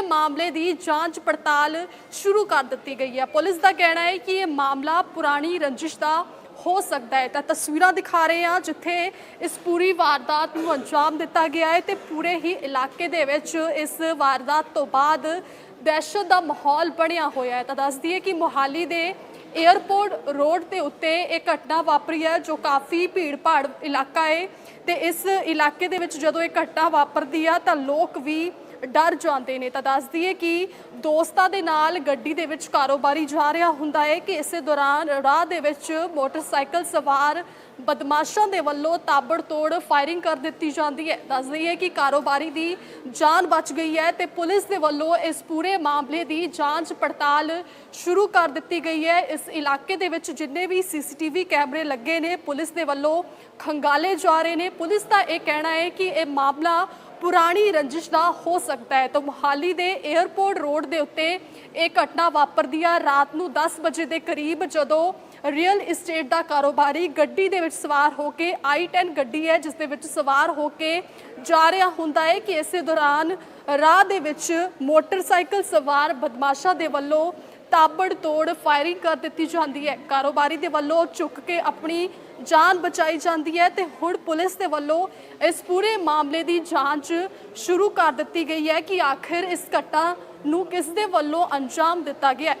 ਪੂਰੇ ਮਾਮਲੇ ਦੀ ਜਾਂਚ ਪੜਤਾਲ ਸ਼ੁਰੂ ਕਰ ਦਿੱਤੀ ਗਈ ਹੈ। ਪੁਲਿਸ ਦਾ ਕਹਿਣਾ ਹੈ ਕਿ ਇਹ ਮਾਮਲਾ ਪੁਰਾਣੀ ਰੰਜਿਸ਼ ਦਾ ਹੋ ਸਕਦਾ ਹੈ। ਤਾਂ ਤਸਵੀਰਾਂ ਦਿਖਾ ਰਹੇ ਹਾਂ, ਜਿੱਥੇ ਇਸ ਪੂਰੀ ਵਾਰਦਾਤ ਨੂੰ ਅੰਜਾਮ ਦਿੱਤਾ ਗਿਆ ਹੈ ਤੇ ਪੂਰੇ ਹੀ ਇਲਾਕੇ ਦੇ ਵਿੱਚ ਇਸ ਵਾਰਦਾਤ ਤੋਂ ਬਾਅਦ ਦਹਿਸ਼ਤ ਦਾ ਮਾਹੌਲ ਬਣਿਆ ਹੋਇਆ ਹੈ। ਤਾਂ ਦੱਸ ਦਈਏ ਕਿ ਮੋਹਾਲੀ ਦੇ 에ਅਰਪੋਰਟ ਰੋਡ ਦੇ ਉੱਤੇ ਇਹ ਘਟਨਾ ਵਾਪਰੀ ਹੈ, ਜੋ ਕਾਫੀ ਭੀੜ-ਭਾੜ ਇਲਾਕਾ ਹੈ ਤੇ ਇਸ ਇਲਾਕੇ ਦੇ ਵਿੱਚ ਜਦੋਂ ਇਹ ਘਟਨਾ ਵਾਪਰਦੀ ਆ ਤਾਂ ਲੋਕ ਵੀ ਡਰ ਜਾਂਦੇ ਨੇ ਤਾਂ ਦੱਸ ਦਈਏ ਕਿ ਦੋਸਤਾਂ ਦੇ ਨਾਲ ਗੱਡੀ ਦੇ ਵਿੱਚ ਕਾਰੋਬਾਰੀ ਜਾ ਰਿਹਾ ਹੁੰਦਾ ਹੈ ਕਿ ਇਸੇ ਦੌਰਾਨ ਰਾਹ ਦੇ ਵਿੱਚ ਮੋਟਰਸਾਈਕਲ ਸਵਾਰ ਬਦਮਾਸ਼ਾਂ ਦੇ ਵੱਲੋਂ ਤਾਬੜਤੋੜ ਫਾਇਰਿੰਗ ਕਰ ਦਿੱਤੀ ਜਾਂਦੀ ਹੈ। ਦੱਸ ਦਈਏ ਕਿ ਕਾਰੋਬਾਰੀ ਦੀ ਜਾਨ ਬਚ ਗਈ ਹੈ ਤੇ ਪੁਲਿਸ ਦੇ ਵੱਲੋਂ ਇਸ ਪੂਰੇ ਮਾਮਲੇ ਦੀ ਜਾਂਚ ਪੜਤਾਲ ਸ਼ੁਰੂ ਕਰ ਦਿੱਤੀ ਗਈ ਹੈ। ਇਸ ਇਲਾਕੇ ਦੇ ਵਿੱਚ ਜਿੰਨੇ ਵੀ ਸੀਸੀਟੀਵੀ ਕੈਮਰੇ ਲੱਗੇ ਨੇ, ਪੁਲਿਸ ਦੇ ਵੱਲੋਂ ਖੰਗਾਲੇ ਜਾ ਰਹੇ ਨੇ। ਪੁਲਿਸ ਦਾ ਇਹ ਕਹਿਣਾ ਹੈ ਕਿ ਇਹ ਮਾਮਲਾ ਪੁਰਾਣੀ ਰੰਜਿਸ਼ ਦਾ ਹੋ ਸਕਦਾ ਹੈ। ਤਾਂ ਮੁਹਾਲੀ ਦੇ 에ਅਰਪੋਰਟ ਰੋਡ ਦੇ ਉੱਤੇ ਇਹ ਘਟਨਾ ਵਾਪਰਦੀ ਆ ਰਾਤ ਨੂੰ 10 ਵਜੇ ਦੇ ਕਰੀਬ, ਜਦੋਂ ਰੀਅਲ ਇਸਟੇਟ ਦਾ ਕਾਰੋਬਾਰੀ ਗੱਡੀ ਦੇ ਵਿੱਚ ਸਵਾਰ ਹੋ ਕੇ i10 ਗੱਡੀ ਹੈ, ਜਿਸ ਦੇ ਵਿੱਚ ਸਵਾਰ ਹੋ ਕੇ ਜਾ ਰਿਹਾ ਹੁੰਦਾ ਹੈ ਕਿ ਇਸੇ ਦੌਰਾਨ ਰਾਹ ਦੇ ਵਿੱਚ ਮੋਟਰਸਾਈਕਲ ਸਵਾਰ ਬਦਮਾਸ਼ਾਂ ਦੇ ਵੱਲੋਂ ਤਾਬੜ ਤੋੜ ਫਾਇਰਿੰਗ ਕਰ ਦਿੱਤੀ ਜਾਂਦੀ ਹੈ। ਕਾਰੋਬਾਰੀ ਦੇ ਵੱਲੋਂ ਚੁੱਕ ਕੇ ਆਪਣੀ ਜਾਨ ਬਚਾਈ ਜਾਂਦੀ ਹੈ ਤੇ ਹੁਣ ਪੁਲਿਸ ਦੇ ਵੱਲੋਂ ਇਸ ਪੂਰੇ ਮਾਮਲੇ ਦੀ ਜਾਂਚ ਸ਼ੁਰੂ ਕਰ ਦਿੱਤੀ ਗਈ ਹੈ ਕਿ ਆਖਿਰ ਇਸ ਘਟਨਾ ਨੂੰ ਕਿਸ ਦੇ ਵੱਲੋਂ ਅੰਜਾਮ ਦਿੱਤਾ ਗਿਆ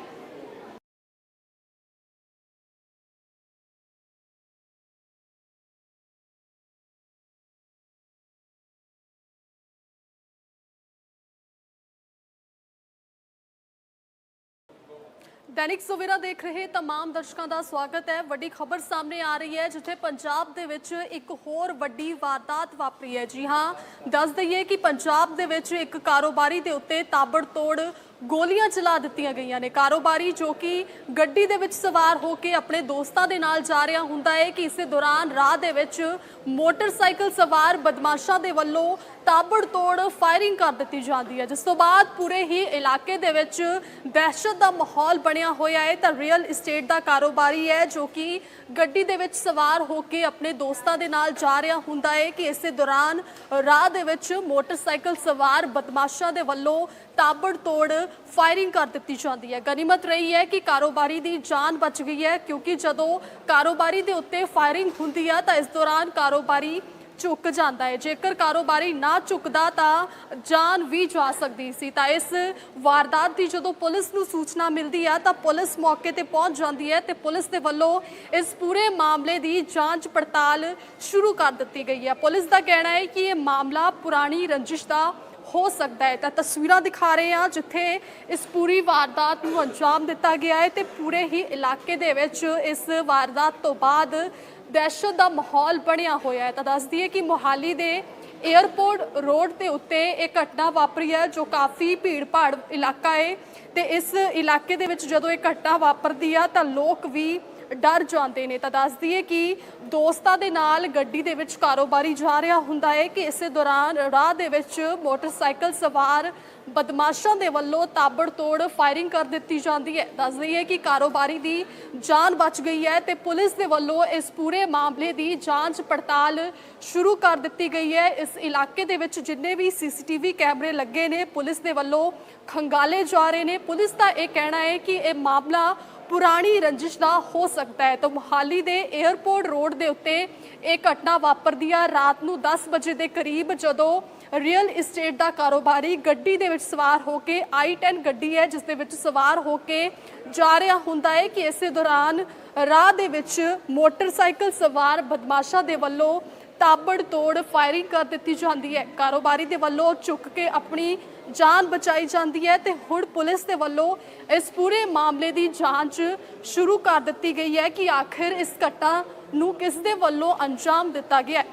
ਦੈਨਿਕ ਸਵੇਰਾ ਦੇਖ ਰਹੇ तमाम ਦਰਸ਼ਕਾਂ ਦਾ ਸਵਾਗਤ ਹੈ ਵੱਡੀ ਖਬਰ ਸਾਹਮਣੇ ਆ ਰਹੀ ਹੈ ਜਿੱਥੇ ਪੰਜਾਬ ਦੇ ਵਿੱਚ ਇੱਕ ਹੋਰ ਵੱਡੀ ਵਾਰਦਾਤ ਵਾਪਰੀ ਹੈ ਜੀ ਹਾਂ ਦੱਸ ਦਈਏ ਕਿ ਪੰਜਾਬ ਦੇ ਵਿੱਚ ਇੱਕ ਕਾਰੋਬਾਰੀ ਦੇ ਉੱਤੇ ਤਾਬੜਤੋੜ ਗੋਲੀਆਂ ਚਲਾ ਦਿੱਤੀਆਂ ਗਈਆਂ ਨੇ। ਕਾਰੋਬਾਰੀ ਜੋ ਕਿ ਗੱਡੀ ਦੇ ਵਿੱਚ ਸਵਾਰ ਹੋ ਕੇ ਆਪਣੇ ਦੋਸਤਾਂ ਦੇ ਨਾਲ ਜਾ ਰਿਹਾ ਹੁੰਦਾ ਹੈ ਕਿ ਇਸੇ ਦੌਰਾਨ ਰਾਹ ਦੇ ਵਿੱਚ ਮੋਟਰਸਾਈਕਲ ਸਵਾਰ ਬਦਮਾਸ਼ਾਂ ਦੇ ਵੱਲੋਂ ਤਾਬੜਤੋੜ ਫਾਇਰਿੰਗ ਕਰ ਦਿੱਤੀ ਜਾਂਦੀ ਹੈ। ਜਿਸ ਤੋਂ ਬਾਅਦ ਪੂਰੇ ਹੀ ਇਲਾਕੇ ਦੇ ਵਿੱਚ ਦਹਿਸ਼ਤ ਦਾ ਮਾਹੌਲ ਬਣਿਆ ਹੋਇਆ ਹੈ। ਤਾਂ ਰੀਅਲ ਏਸਟੇਟ ਦਾ ਕਾਰੋਬਾਰੀ ਹੈ ਜੋ ਕਿ ਗੱਡੀ ਦੇ ਵਿੱਚ ਸਵਾਰ ਹੋ ਕੇ ਆਪਣੇ ਦੋਸਤਾਂ ਦੇ ਨਾਲ ਜਾ ਰਿਹਾ ਹੁੰਦਾ ਹੈ ਕਿ ਇਸੇ ਦੌਰਾਨ ਰਾਹ ਦੇ ਵਿੱਚ ਮੋਟਰਸਾਈਕਲ ਸਵਾਰ ਬਦਮਾਸ਼ਾਂ ਦੇ ਵੱਲੋਂ ਤਾਬੜਤੋੜ ਫਾਇਰਿੰਗ ਕਰ ਦਿੱਤੀ ਜਾਂਦੀ ਹੈ। ਗਨੀਮਤ ਰਹੀ ਹੈ ਕਿ ਕਾਰੋਬਾਰੀ ਦੀ ਜਾਨ ਬਚ ਗਈ ਹੈ, ਕਿਉਂਕਿ ਜਦੋਂ ਕਾਰੋਬਾਰੀ ਦੇ ਉੱਤੇ ਫਾਇਰਿੰਗ ਹੁੰਦੀ ਹੈ ਤਾਂ ਇਸ ਦੌਰਾਨ ਕਾਰੋਬਾਰੀ ਝੁੱਕ ਜਾਂਦਾ ਹੈ। ਜੇਕਰ ਕਾਰੋਬਾਰੀ ਨਾ ਝੁਕਦਾ, ਤਾਂ ਜਾਨ ਵੀ ਜਾ ਸਕਦੀ ਸੀ। ਤਾਂ ਇਸ ਵਾਰਦਾਤ ਦੀ ਜਦੋਂ ਪੁਲਿਸ ਨੂੰ ਸੂਚਨਾ ਮਿਲਦੀ ਹੈ ਤਾਂ ਪੁਲਿਸ ਮੌਕੇ ਤੇ ਪਹੁੰਚ ਜਾਂਦੀ ਹੈ ਤੇ ਪੁਲਿਸ ਦੇ ਵੱਲੋਂ ਇਸ ਪੂਰੇ ਮਾਮਲੇ ਦੀ ਜਾਂਚ ਪੜਤਾਲ ਸ਼ੁਰੂ ਕਰ ਦਿੱਤੀ ਗਈ ਹੈ। ਪੁਲਿਸ ਦਾ ਕਹਿਣਾ ਹੈ ਕਿ ਇਹ ਮਾਮਲਾ ਪੁਰਾਣੀ ਰੰਜਿਸ਼ ਦਾ ਹੋ ਸਕਦਾ ਹੈ। ਤਾਂ ਤਸਵੀਰਾਂ ਦਿਖਾ ਰਹੇ ਹਾਂ ਜਿੱਥੇ ਇਸ ਪੂਰੀ ਵਾਰਦਾਤ ਨੂੰ ਅੰਜਾਮ ਦਿੱਤਾ ਗਿਆ ਹੈ ਤੇ ਪੂਰੇ ਹੀ ਇਲਾਕੇ ਦੇ ਵਿੱਚ ਇਸ ਵਾਰਦਾਤ ਤੋਂ ਬਾਅਦ ਦਹਿਸ਼ਤ ਦਾ ਮਾਹੌਲ ਬਣਿਆ ਹੋਇਆ ਹੈ। ਤਾਂ ਦੱਸ ਦਈਏ ਕਿ ਮੋਹਾਲੀ ਦੇ 에ਅਰਪੋਰਟ ਰੋਡ ਦੇ ਉੱਤੇ ਇਹ ਘਟਨਾ ਵਾਪਰੀ ਹੈ ਜੋ ਕਾਫੀ ਭੀੜ-ਭਾੜ ਇਲਾਕਾ ਹੈ ਤੇ ਇਸ ਇਲਾਕੇ ਦੇ ਵਿੱਚ ਜਦੋਂ ਇਹ ਘਟਨਾ ਵਾਪਰਦੀ ਆ ਤਾਂ ਲੋਕ ਵੀ ਡਰ ਜਾਂਦੇ ਨੇ। ਤਾਂ ਦੱਸ ਦਈਏ ਕਿ ਦੋਸਤਾਂ ਦੇ ਨਾਲ ਗੱਡੀ ਦੇ ਵਿੱਚ ਕਾਰੋਬਾਰੀ ਜਾ ਰਿਹਾ ਹੁੰਦਾ ਹੈ ਕਿ ਇਸੇ ਦੌਰਾਨ ਰਾਹ ਦੇ ਵਿੱਚ ਮੋਟਰਸਾਈਕਲ ਸਵਾਰ ਬਦਮਾਸ਼ਾਂ ਦੇ ਵੱਲੋਂ ਤਾਬੜਤੋੜ ਫਾਇਰਿੰਗ ਕਰ ਦਿੱਤੀ ਜਾਂਦੀ ਹੈ। ਦੱਸ ਦਈਏ ਕਿ ਕਾਰੋਬਾਰੀ ਦੀ ਜਾਨ ਬਚ ਗਈ ਹੈ ਤੇ ਪੁਲਿਸ ਦੇ ਵੱਲੋਂ ਇਸ ਪੂਰੇ ਮਾਮਲੇ ਦੀ ਜਾਂਚ ਪੜਤਾਲ ਸ਼ੁਰੂ ਕਰ ਦਿੱਤੀ ਗਈ ਹੈ। ਇਸ ਇਲਾਕੇ ਦੇ ਵਿੱਚ ਜਿੰਨੇ ਵੀ ਸੀਸੀਟੀਵੀ ਕੈਮਰੇ ਲੱਗੇ ਨੇ, ਪੁਲਿਸ ਦੇ ਵੱਲੋਂ ਖੰਗਾਲੇ ਜਾ ਰਹੇ ਨੇ। ਪੁਲਿਸ ਦਾ ਇਹ ਕਹਿਣਾ ਹੈ ਕਿ ਇਹ ਮਾਮਲਾ ਪੁਰਾਣੀ ਰੰਜਿਸ਼ ਦਾ ਹੋ ਸਕਦਾ ਹੈ। ਤਾਂ ਮੁਹਾਲੀ ਦੇ 에ਅਰਪੋਰਟ ਰੋਡ ਦੇ ਉੱਤੇ ਇਹ ਘਟਨਾ ਵਾਪਰਦੀ ਆ। ਰਾਤ ਨੂੰ 10 ਵਜੇ ਦੇ ਕਰੀਬ ਜਦੋਂ ਰੀਅਲ ਏਸਟੇਟ ਦਾ ਕਾਰੋਬਾਰੀ ਗੱਡੀ ਦੇ ਵਿੱਚ ਸਵਾਰ ਹੋ ਕੇ i10 ਗੱਡੀ ਹੈ, ਜਿਸ ਦੇ ਵਿੱਚ ਸਵਾਰ ਹੋ ਕੇ ਜਾ ਰਿਹਾ ਹੁੰਦਾ ਹੈ ਕਿ ਇਸੇ ਦੌਰਾਨ ਰਾਹ ਦੇ ਵਿੱਚ ਮੋਟਰਸਾਈਕਲ ਸਵਾਰ ਬਦਮਾਸ਼ਾਂ ਦੇ ਵੱਲੋਂ ਤਾਬੜ ਤੋੜ ਫਾਇਰਿੰਗ ਕਰ ਦਿੱਤੀ ਜਾਂਦੀ ਹੈ। ਕਾਰੋਬਾਰੀ ਦੇ ਵੱਲੋਂ ਚੁੱਕ ਕੇ ਆਪਣੀ ਜਾਨ ਬਚਾਈ ਜਾਂਦੀ ਹੈ ਤੇ ਹੁਣ ਪੁਲਿਸ ਦੇ ਵੱਲੋਂ ਇਸ ਪੂਰੇ ਮਾਮਲੇ ਦੀ ਜਾਂਚ ਸ਼ੁਰੂ ਕਰ ਦਿੱਤੀ ਗਈ ਹੈ ਕਿ ਆਖਿਰ ਇਸ ਘਟਨਾ ਨੂੰ ਕਿਸ ਦੇ ਵੱਲੋਂ ਅੰਜਾਮ ਦਿੱਤਾ ਗਿਆ ਹੈ।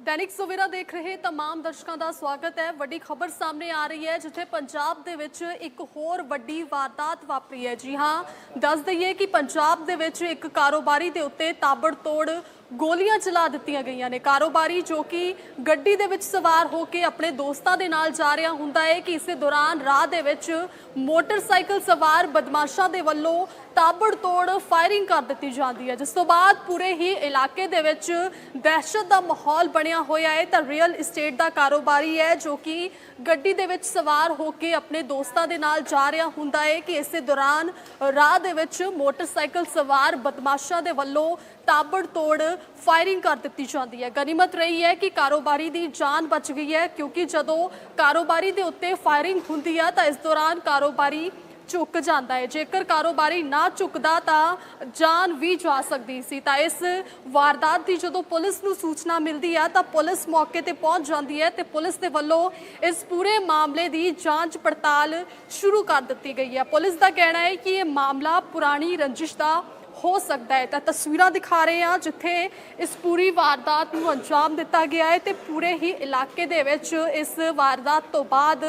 ਦੈਨਿਕ ਸਵੇਰਾ ਦੇਖ ਰਹੇ तमाम ਦਰਸ਼ਕਾਂ ਦਾ ਸਵਾਗਤ ਹੈ ਵੱਡੀ ਖਬਰ ਸਾਹਮਣੇ ਆ ਰਹੀ ਹੈ ਜਿੱਥੇ ਪੰਜਾਬ ਦੇ ਵਿੱਚ ਇੱਕ ਹੋਰ ਵੱਡੀ ਵਾਰਦਾਤ ਵਾਪਰੀ ਹੈ ਜੀ ਹਾਂ ਦੱਸ ਦਈਏ ਕਿ ਪੰਜਾਬ ਦੇ ਵਿੱਚ ਇੱਕ ਕਾਰੋਬਾਰੀ ਦੇ ਉੱਤੇ ਤਾਬੜਤੋੜ ਗੋਲੀਆਂ ਚਲਾ ਦਿੱਤੀਆਂ ਗਈਆਂ ਨੇ। ਕਾਰੋਬਾਰੀ ਜੋ ਕਿ ਗੱਡੀ ਦੇ ਵਿੱਚ ਸਵਾਰ ਹੋ ਕੇ ਆਪਣੇ ਦੋਸਤਾਂ ਦੇ ਨਾਲ ਜਾ ਰਿਹਾ ਹੁੰਦਾ ਹੈ ਕਿ ਇਸੇ ਦੌਰਾਨ ਰਾਹ ਦੇ ਵਿੱਚ ਮੋਟਰਸਾਈਕਲ ਸਵਾਰ ਬਦਮਾਸ਼ਾਂ ਦੇ ਵੱਲੋਂ ਤਾਬੜਤੋੜ ਫਾਇਰਿੰਗ ਕਰ ਦਿੱਤੀ ਜਾਂਦੀ ਹੈ। ਜਿਸ ਤੋਂ ਬਾਅਦ ਪੂਰੇ ਹੀ ਇਲਾਕੇ ਦੇ ਵਿੱਚ ਦਹਿਸ਼ਤ ਦਾ ਮਾਹੌਲ ਬਣਿਆ ਹੋਇਆ ਹੈ। ਤਾਂ ਰੀਅਲ ਏਸਟੇਟ ਦਾ ਕਾਰੋਬਾਰੀ ਹੈ ਜੋ ਕਿ ਗੱਡੀ ਦੇ ਵਿੱਚ ਸਵਾਰ ਹੋ ਕੇ ਆਪਣੇ ਦੋਸਤਾਂ ਦੇ ਨਾਲ ਜਾ ਰਿਹਾ ਹੁੰਦਾ ਹੈ ਕਿ ਇਸੇ ਦੌਰਾਨ ਰਾਹ ਦੇ ਵਿੱਚ ਮੋਟਰਸਾਈਕਲ ਸਵਾਰ ਬਦਮਾਸ਼ਾਂ ਦੇ ਵੱਲੋਂ ਤਾਬੜਤੋੜ ਫਾਇਰਿੰਗ ਕਰ ਦਿੱਤੀ ਜਾਂਦੀ ਹੈ। ਗਨੀਮਤ ਰਹੀ ਹੈ ਕਿ ਕਾਰੋਬਾਰੀ ਦੀ ਜਾਨ ਬਚ ਗਈ ਹੈ, ਕਿਉਂਕਿ ਜਦੋਂ ਕਾਰੋਬਾਰੀ ਦੇ ਉੱਤੇ ਫਾਇਰਿੰਗ ਹੁੰਦੀ ਹੈ ਤਾਂ ਇਸ ਦੌਰਾਨ ਕਾਰੋਬਾਰੀ ਝੁੱਕ ਜਾਂਦਾ ਹੈ। ਜੇਕਰ ਕਾਰੋਬਾਰੀ ਨਾ ਝੁਕਦਾ, ਤਾਂ ਜਾਨ ਵੀ ਜਾ ਸਕਦੀ ਸੀ। ਤਾਂ ਇਸ ਵਾਰਦਾਤ ਦੀ ਜਦੋਂ ਪੁਲਿਸ ਨੂੰ ਸੂਚਨਾ ਮਿਲਦੀ ਹੈ ਤਾਂ ਪੁਲਿਸ ਮੌਕੇ ਤੇ ਪਹੁੰਚ ਜਾਂਦੀ ਹੈ ਤੇ ਪੁਲਿਸ ਦੇ ਵੱਲੋਂ ਇਸ ਪੂਰੇ ਮਾਮਲੇ ਦੀ ਜਾਂਚ ਪੜਤਾਲ ਸ਼ੁਰੂ ਕਰ ਦਿੱਤੀ ਗਈ ਹੈ। ਪੁਲਿਸ ਦਾ ਕਹਿਣਾ ਹੈ ਕਿ ਇਹ ਮਾਮਲਾ ਪੁਰਾਣੀ ਰੰਜਿਸ਼ ਦਾ ਹੋ ਸਕਦਾ ਹੈ। ਤਾਂ ਤਸਵੀਰਾਂ ਦਿਖਾ ਰਹੇ ਹਾਂ ਜਿੱਥੇ ਇਸ ਪੂਰੀ ਵਾਰਦਾਤ ਨੂੰ ਅੰਜਾਮ ਦਿੱਤਾ ਗਿਆ ਹੈ ਤੇ ਪੂਰੇ ਹੀ ਇਲਾਕੇ ਦੇ ਵਿੱਚ ਇਸ ਵਾਰਦਾਤ ਤੋਂ ਬਾਅਦ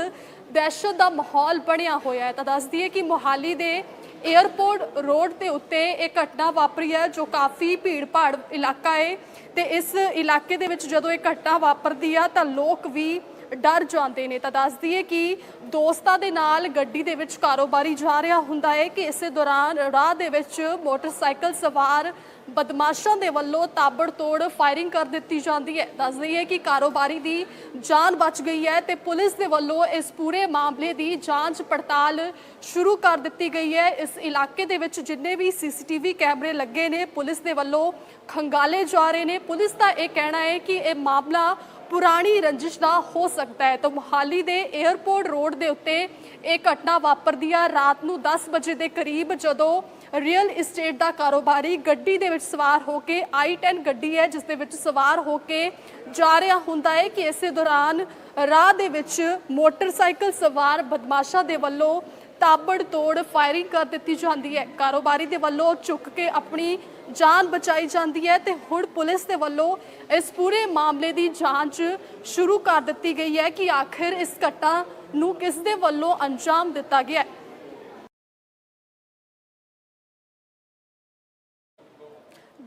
ਦਹਿਸ਼ਤ ਦਾ ਮਾਹੌਲ ਬਣਿਆ ਹੋਇਆ ਹੈ। ਤਾਂ ਦੱਸ ਦਈਏ ਕਿ ਮੋਹਾਲੀ ਦੇ 에ਅਰਪੋਰਟ ਰੋਡ ਦੇ ਉੱਤੇ ਇਹ ਘਟਨਾ ਵਾਪਰੀ ਹੈ ਜੋ ਕਾਫੀ ਭੀੜ-ਭਾੜ ਇਲਾਕਾ ਹੈ ਤੇ ਇਸ ਇਲਾਕੇ ਦੇ ਵਿੱਚ ਜਦੋਂ ਇਹ ਘਟਨਾ ਵਾਪਰਦੀ ਆ ਤਾਂ ਲੋਕ ਵੀ ਡਰ ਜਾਂਦੇ ਨੇ ਤਾਂ ਦੱਸ ਦਈਏ ਕਿ ਦੋਸਤਾਂ ਦੇ ਨਾਲ ਗੱਡੀ ਦੇ ਵਿੱਚ ਕਾਰੋਬਾਰੀ ਜਾ ਰਿਹਾ ਹੁੰਦਾ ਹੈ ਕਿ ਇਸੇ ਦੌਰਾਨ ਰਾਹ ਦੇ ਵਿੱਚ ਮੋਟਰਸਾਈਕਲ ਸਵਾਰ ਬਦਮਾਸ਼ਾਂ ਦੇ ਵੱਲੋਂ ਤਾਬੜਤੋੜ ਫਾਇਰਿੰਗ ਕਰ ਦਿੱਤੀ ਜਾਂਦੀ ਹੈ। ਦੱਸ ਦਈਏ ਕਿ ਕਾਰੋਬਾਰੀ ਦੀ ਜਾਨ ਬਚ ਗਈ ਹੈ ਤੇ ਪੁਲਿਸ ਦੇ ਵੱਲੋਂ ਇਸ ਪੂਰੇ ਮਾਮਲੇ ਦੀ ਜਾਂਚ ਪੜਤਾਲ ਸ਼ੁਰੂ ਕਰ ਦਿੱਤੀ ਗਈ ਹੈ। ਇਸ ਇਲਾਕੇ ਦੇ ਵਿੱਚ ਜਿੰਨੇ ਵੀ ਸੀਸੀਟੀਵੀ ਕੈਮਰੇ ਲੱਗੇ ਨੇ, ਪੁਲਿਸ ਦੇ ਵੱਲੋਂ ਖੰਗਾਲੇ ਜਾ ਰਹੇ ਨੇ। ਪੁਲਿਸ ਦਾ ਇਹ ਕਹਿਣਾ ਹੈ ਕਿ ਇਹ ਮਾਮਲਾ ਪੁਰਾਣੀ ਰੰਜਿਸ਼ ਦਾ ਹੋ ਸਕਦਾ ਹੈ। ਤਾਂ ਮੁਹਾਲੀ ਦੇ 에ਅਰਪੋਰਟ ਰੋਡ ਦੇ ਉੱਤੇ ਇਹ ਘਟਨਾ ਵਾਪਰਦੀ ਆ। ਰਾਤ ਨੂੰ 10 ਵਜੇ ਦੇ ਕਰੀਬ ਜਦੋਂ ਰੀਅਲ ਏਸਟੇਟ ਦਾ ਕਾਰੋਬਾਰੀ ਗੱਡੀ ਦੇ ਵਿੱਚ ਸਵਾਰ ਹੋ ਕੇ i10 ਗੱਡੀ ਹੈ, ਜਿਸ ਦੇ ਵਿੱਚ ਸਵਾਰ ਹੋ ਕੇ ਜਾ ਰਿਹਾ ਹੁੰਦਾ ਹੈ ਕਿ ਇਸੇ ਦੌਰਾਨ ਰਾਹ ਦੇ ਵਿੱਚ ਮੋਟਰਸਾਈਕਲ ਸਵਾਰ ਬਦਮਾਸ਼ਾਂ ਦੇ ਵੱਲੋਂ ਤਾਬੜਤੋੜ ਫਾਇਰਿੰਗ ਕਰ ਦਿੱਤੀ ਜਾਂਦੀ ਹੈ। ਕਾਰੋਬਾਰੀ ਦੇ ਵੱਲੋਂ ਚੁੱਕ ਕੇ ਆਪਣੀ ਜਾਨ ਬਚਾਈ ਜਾਂਦੀ ਹੈ ਤੇ ਹੁਣ ਪੁਲਿਸ ਦੇ ਵੱਲੋਂ ਇਸ ਪੂਰੇ ਮਾਮਲੇ ਦੀ ਜਾਂਚ ਸ਼ੁਰੂ ਕਰ ਦਿੱਤੀ ਗਈ ਹੈ ਕਿ ਆਖਿਰ ਇਸ ਘਟਨਾ ਨੂੰ ਕਿਸ ਦੇ ਵੱਲੋਂ ਅੰਜਾਮ ਦਿੱਤਾ ਗਿਆ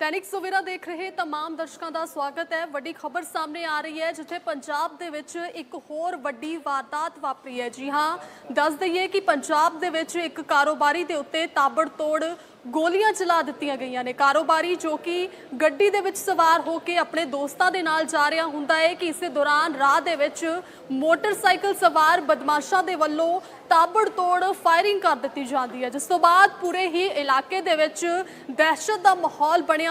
ਦੈਨਿਕ ਸਵੇਰਾ ਦੇਖ ਰਹੇ तमाम ਦਰਸ਼ਕਾਂ ਦਾ ਸਵਾਗਤ ਹੈ ਵੱਡੀ ਖਬਰ ਸਾਹਮਣੇ ਆ ਰਹੀ ਹੈ ਜਿੱਥੇ ਪੰਜਾਬ ਦੇ ਵਿੱਚ ਇੱਕ ਹੋਰ ਵੱਡੀ ਵਾਰਦਾਤ ਵਾਪਰੀ ਹੈ ਜੀ ਹਾਂ ਦੱਸ ਦਈਏ ਕਿ ਪੰਜਾਬ ਦੇ ਵਿੱਚ ਇੱਕ ਕਾਰੋਬਾਰੀ ਦੇ ਉੱਤੇ ਤਾਬੜਤੋੜ ਗੋਲੀਆਂ ਚਲਾ ਦਿੱਤੀਆਂ ਗਈਆਂ ਨੇ ਕਾਰੋਬਾਰੀ ਜੋ ਕਿ ਗੱਡੀ ਦੇ ਵਿੱਚ ਸਵਾਰ ਹੋ ਕੇ ਆਪਣੇ ਦੋਸਤਾਂ ਦੇ ਨਾਲ ਜਾ ਰਿਹਾ ਹੁੰਦਾ ਹੈ ਕਿ ਇਸੇ ਦੌਰਾਨ ਰਾਹ ਦੇ ਵਿੱਚ ਮੋਟਰਸਾਈਕਲ ਸਵਾਰ ਬਦਮਾਸ਼ਾਂ ਦੇ ਵੱਲੋਂ ਤਾਬੜਤੋੜ ਫਾਇਰਿੰਗ ਕਰ ਦਿੱਤੀ ਜਾਂਦੀ ਹੈ ਜਿਸ ਤੋਂ ਬਾਅਦ ਪੂਰੇ ਹੀ ਇਲਾਕੇ ਦੇ ਵਿੱਚ ਦਹਿਸ਼ਤ ਦਾ ਮਾਹੌਲ ਬਣਿਆ